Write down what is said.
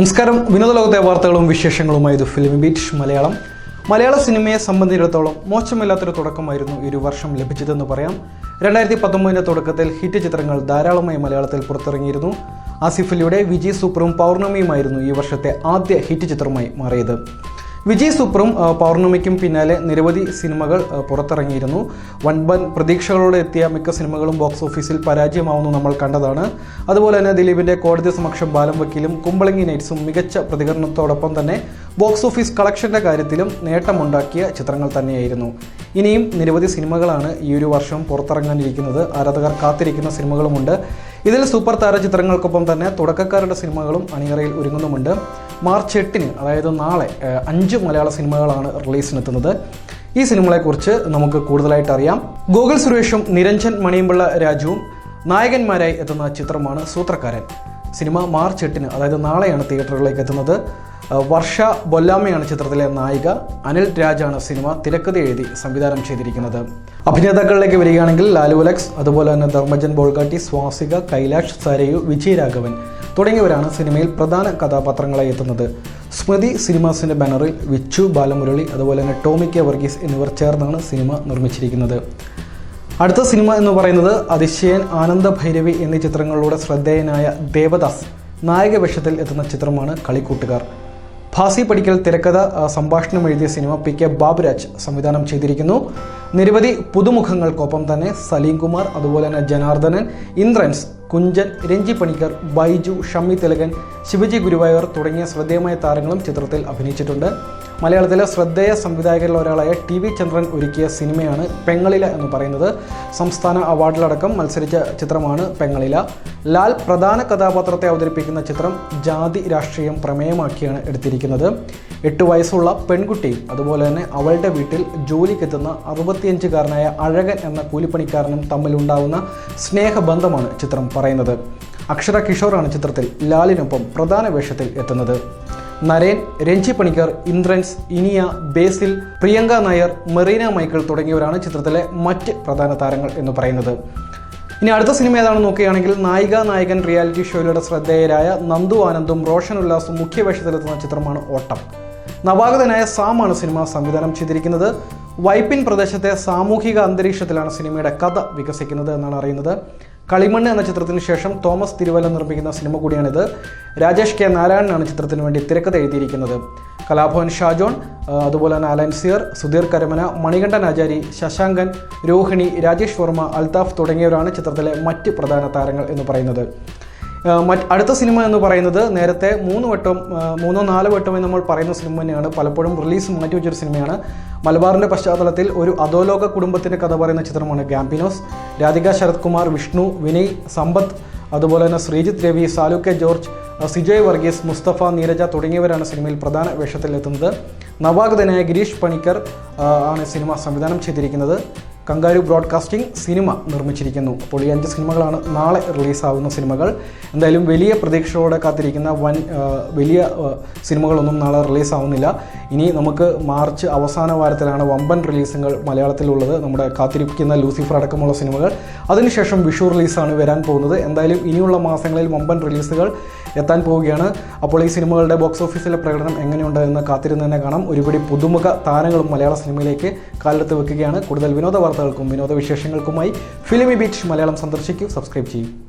നമസ്കാരം. വിനോദ ലോകത്തെ വാർത്തകളും വിശേഷങ്ങളുമായി ഇത് ഫിലിം ബീറ്റ് മലയാളം. മലയാള സിനിമയെ സംബന്ധിച്ചിടത്തോളം മോശമില്ലാത്തൊരു തുടക്കമായിരുന്നു ഒരു വർഷം ലഭിച്ചതെന്ന് പറയാം. രണ്ടായിരത്തി പത്തൊമ്പതിന്റെ തുടക്കത്തിൽ ഹിറ്റ് ചിത്രങ്ങൾ ധാരാളമായി മലയാളത്തിൽ പുറത്തിറങ്ങിയിരുന്നു. ആസിഫലിയുടെ വിജയ് സൂപ്പറും പൗർണമിയുമായിരുന്നു ഈ വർഷത്തെ ആദ്യ ഹിറ്റ് ചിത്രമായി മാറിയത്. വിജയ് സൂപ്പറും പൗർണമിക്കും പിന്നാലെ നിരവധി സിനിമകൾ പുറത്തിറങ്ങിയിരുന്നു. വൻപൻ പ്രതീക്ഷകളോടെ എത്തിയ മിക്ക സിനിമകളും ബോക്സ് ഓഫീസിൽ പരാജയമാവുന്നു നമ്മൾ കണ്ടതാണ്. അതുപോലെ തന്നെ ദിലീപിന്റെ കോടതി സമക്ഷം ബാലം വക്കീലും കുമ്പളങ്ങി നൈറ്റ്സും മികച്ച പ്രതികരണത്തോടൊപ്പം തന്നെ ബോക്സ് ഓഫീസ് കളക്ഷന്റെ കാര്യത്തിലും നേട്ടമുണ്ടാക്കിയ ചിത്രങ്ങൾ തന്നെയായിരുന്നു. ഇനിയും നിരവധി സിനിമകളാണ് ഈ ഒരു വർഷം പുറത്തിറങ്ങാനിരിക്കുന്നത്. ആരാധകർ കാത്തിരിക്കുന്ന സിനിമകളുമുണ്ട്. ഇതിൽ സൂപ്പർ താര ചിത്രങ്ങൾക്കൊപ്പം തന്നെ തുടക്കക്കാരുടെ സിനിമകളും അണിയറയിൽ ഒരുങ്ങുന്നുമുണ്ട്. മാർച്ച് എട്ടിന് അതായത് നാളെ അഞ്ച് മലയാള സിനിമകളാണ് റിലീസിനെത്തുന്നത്. ഈ സിനിമകളെക്കുറിച്ച് നമുക്ക് കൂടുതലായിട്ട് അറിയാം. ഗോകുൽ സുരേഷും നിരഞ്ജൻ മണിയമ്പിള്ള രാജുവും നായകന്മാരായി എത്തുന്ന ചിത്രമാണ് സൂത്രക്കാരൻ. സിനിമ മാർച്ച് എട്ടിന് അതായത് നാളെയാണ് തിയേറ്ററുകളിലേക്ക് എത്തുന്നത്. വർഷ ബൊല്ലാമയാണ് ചിത്രത്തിലെ നായിക. അനിൽ രാജാണ് സിനിമ തിരക്കഥ എഴുതി സംവിധാനം ചെയ്തിരിക്കുന്നത്. അഭിനേതാക്കളിലേക്ക് വരികയാണെങ്കിൽ ലാലു അലക്സ് അതുപോലെ തന്നെ ധർമ്മജൻ ബോൾഗാട്ടി സ്വാസിക കൈലാഷ് സരയു വിജയരാഘവൻ തുടങ്ങിയവരാണ് സിനിമയിൽ പ്രധാന കഥാപാത്രങ്ങളായി എത്തുന്നത്. സ്മൃതി സിനിമാസിന്റെ ബാനറിൽ വിച്ചു ബാലമുരളി അതുപോലെ തന്നെ ടോമി കെ വർഗീസ് എന്നിവർ ചേർന്നാണ് സിനിമ നിർമ്മിച്ചിരിക്കുന്നത്. അടുത്ത സിനിമ എന്ന് പറയുന്നത് അതിശയൻ ആനന്ദ ഭൈരവി എന്നീ ചിത്രങ്ങളിലൂടെ ശ്രദ്ധേയനായ ദേവദാസ് നായക വേഷത്തിൽ എത്തുന്ന ചിത്രമാണ് കളിക്കൂട്ടുകാർ. ഭാസി പടിക്കൽ തിരക്കഥ സംഭാഷണം എഴുതിയ സിനിമ പി കെ ബാബുരാജ് സംവിധാനം ചെയ്തിരിക്കുന്നു. നിരവധി പുതുമുഖങ്ങൾക്കൊപ്പം തന്നെ സലീം കുമാർ അതുപോലെ തന്നെ ജനാർദ്ദനൻ ഇന്ദ്രൻസ് കുഞ്ചൻ രഞ്ജി പണിക്കർ ബൈജു ഷമ്മി തിലകൻ ശിവജി ഗുരുവായൂർ തുടങ്ങിയ ശ്രദ്ധേയമായ താരങ്ങളും ചിത്രത്തിൽ അഭിനയിച്ചിട്ടുണ്ട്. മലയാളത്തിലെ ശ്രദ്ധേയ സംവിധായകരിൽ ഒരാളായ ടി വി ചന്ദ്രൻ ഒരുക്കിയ സിനിമയാണ് പെങ്ങളില എന്ന് പറയുന്നത്. സംസ്ഥാന അവാർഡിലടക്കം മത്സരിച്ച ചിത്രമാണ് പെങ്ങളില. ലാൽ പ്രധാന കഥാപാത്രത്തെ അവതരിപ്പിക്കുന്ന ചിത്രം ജാതി രാഷ്ട്രീയം പ്രമേയമാക്കിയാണ് എടുത്തിരിക്കുന്നത്. എട്ട് വയസ്സുള്ള പെൺകുട്ടി അതുപോലെ തന്നെ അവളുടെ വീട്ടിൽ ജോലിക്കെത്തുന്ന അറുപത്തിയഞ്ചുകാരനായ അഴകൻ എന്ന കൂലിപ്പണിക്കാരനും തമ്മിലുണ്ടാകുന്ന സ്നേഹബന്ധമാണ് ചിത്രം പറയുന്നത്. അക്ഷര കിഷോറാണ് ചിത്രത്തിൽ ലാലിനൊപ്പം പ്രധാന വേഷത്തിൽ എത്തുന്നത്. നരേൻ രഞ്ജി പണിക്കർ ഇന്ദ്രൻസ് ഇനിയ ബേസിൽ പ്രിയങ്ക നായർ മെറീന മൈക്കിൾ തുടങ്ങിയവരാണ് ചിത്രത്തിലെ മറ്റ് പ്രധാന താരങ്ങൾ എന്ന് പറയുന്നത്. ഇനി അടുത്ത സിനിമ ഏതാണെന്ന് നോക്കുകയാണെങ്കിൽ നായിക നായകൻ റിയാലിറ്റി ഷോയിലൂടെ ശ്രദ്ധേയരായ നന്ദു ആനന്ദും റോഷൻ ഉല്ലാസും മുഖ്യവേഷത്തിലെത്തുന്ന ചിത്രമാണ് ഓട്ടം. നവാഗതനായ സാമാണ് സിനിമ സംവിധാനം ചെയ്തിരിക്കുന്നത്. വൈപ്പിൻ പ്രദേശത്തെ സാമൂഹിക അന്തരീക്ഷത്തിലാണ് സിനിമയുടെ കഥ വികസിക്കുന്നത് എന്നാണ് അറിയുന്നത്. കളിമണ്ണ് എന്ന ചിത്രത്തിന് ശേഷം തോമസ് തിരുവല്ല നിർമ്മിക്കുന്ന സിനിമ കൂടിയാണിത്. രാജേഷ് കെ നാരായണനാണ് ചിത്രത്തിന് വേണ്ടി തിരക്കഥ എഴുതിയിരിക്കുന്നത്. കലാഭവൻ ഷാജോൺ അതുപോലെ തന്നെ അലൻ സിയർ സുധീർ കരമന മണികണ്ഠൻ ആചാരി ശശാങ്കൻ രോഹിണി രാജേഷ് വർമ്മ അൽതാഫ് തുടങ്ങിയവരാണ് ചിത്രത്തിലെ മറ്റ് പ്രധാന താരങ്ങൾ എന്ന് പറയുന്നത്. അടുത്ത സിനിമ എന്ന് പറയുന്നത് നേരത്തെ മൂന്ന് വട്ടം മൂന്നോ നാലോ വട്ടം എന്ന് നമ്മൾ പറയുന്ന സിനിമ തന്നെയാണ്. പലപ്പോഴും റിലീസ് മാറ്റി വെച്ചൊരു സിനിമയാണ്. മലബാറിന്റെ പശ്ചാത്തലത്തിൽ ഒരു അധോലോക കുടുംബത്തിന്റെ കഥ പറയുന്ന ചിത്രമാണ് ഗാംപിനോസ് രാധിക ശരത് കുമാർ വിഷ്ണു വിനയ് സമ്പത്ത് അതുപോലെ തന്നെ ശ്രീജിത്ത് രവി സാലു കെ ജോർജ് സിജോയ് വർഗീസ് മുസ്തഫ നീരജ തുടങ്ങിയവരാണ് സിനിമയിൽ പ്രധാന വേഷത്തിലെത്തുന്നത്. നവാഗതനായ ഗിരീഷ് പണിക്കർ ആണ് സിനിമ സംവിധാനം ചെയ്തിരിക്കുന്നത്. കങ്കാരു ബ്രോഡ്കാസ്റ്റിംഗ് സിനിമ നിർമ്മിച്ചിരിക്കുന്നു. അപ്പോൾ ഈ അഞ്ച് സിനിമകളാണ് നാളെ റിലീസാവുന്ന സിനിമകൾ. എന്തായാലും വലിയ പ്രതീക്ഷയോടെ കാത്തിരിക്കുന്ന വൻ വലിയ സിനിമകളൊന്നും നാളെ റിലീസാവുന്നില്ല. ഇനി നമുക്ക് മാർച്ച് അവസാന വാരത്തിലാണ് വമ്പൻ റിലീസുകൾ മലയാളത്തിലുള്ളത്. നമ്മുടെ കാത്തിരിക്കുന്ന ലൂസിഫർ അടക്കമുള്ള സിനിമകൾ. അതിനുശേഷം വിഷു റിലീസാണ് വരാൻ പോകുന്നത്. എന്തായാലും ഇനിയുള്ള മാസങ്ങളിൽ വമ്പൻ റിലീസുകൾ എത്താൻ പോവുകയാണ്. അപ്പോൾ ഈ സിനിമകളുടെ ബോക്സ് ഓഫീസിലെ പ്രകടനം എങ്ങനെയുണ്ട് എന്ന് കാത്തിരുന്ന് തന്നെ കാണാം. ഒരുപടി പുതുമുഖ താരങ്ങളും മലയാള സിനിമയിലേക്ക് കാലെടുത്ത് വെക്കുകയാണ്. കൂടുതൽ വിനോദ വാർത്തകൾക്കും വിനോദ വിശേഷങ്ങൾക്കുമായി ഫിലിമി ബീച്ച് മലയാളം സന്ദർശിക്കൂ. സബ്സ്ക്രൈബ് ചെയ്യും.